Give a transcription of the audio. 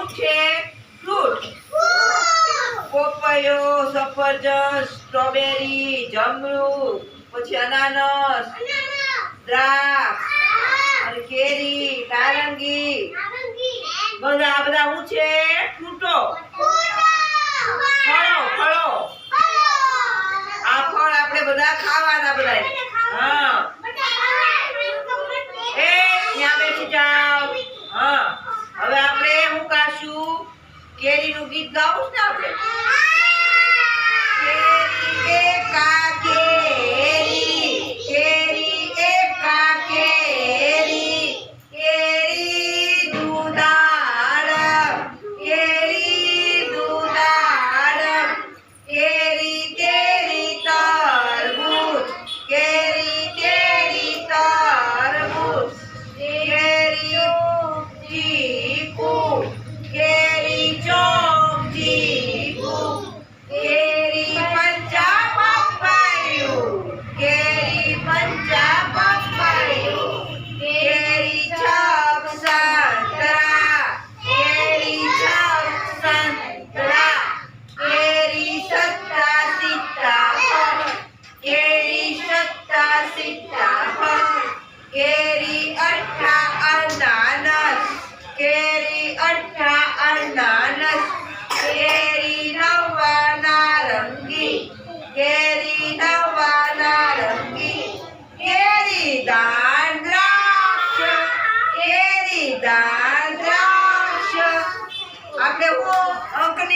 હું છે ફ્રૂટ. પોપૈયો સફરજન સ્ટ્રોબેરી જમરૂ પછી અનાનસ દ્રાક્ષ અને કેરી નારંગી. બધા આ બધા હું છે? ફ્રૂટો. ફળો ફળો. આ ફળ આપણે બધા ખાવાના બધા હા. એ ત્યાં બેસી જાઓ. હા. હવે કેરીનું ગીત ગાવું ને આપણે કેરી એકા કેરી કેરી એકા કેરી કેરી દુધાળ કેરી દુધાળ કેરી કેરી તરબૂચ કેરી કેરી તરબૂચ કેરી કેરી અઠા અનાનસ, કેરી અઠ્ઠા અનાનસ, કેરી નવા નારંગી કેરી નવા નારંગી કેરી દાન દ્રાક્ષ, કેરી દાન દ્રાક્ષ. આપણે હું અંકની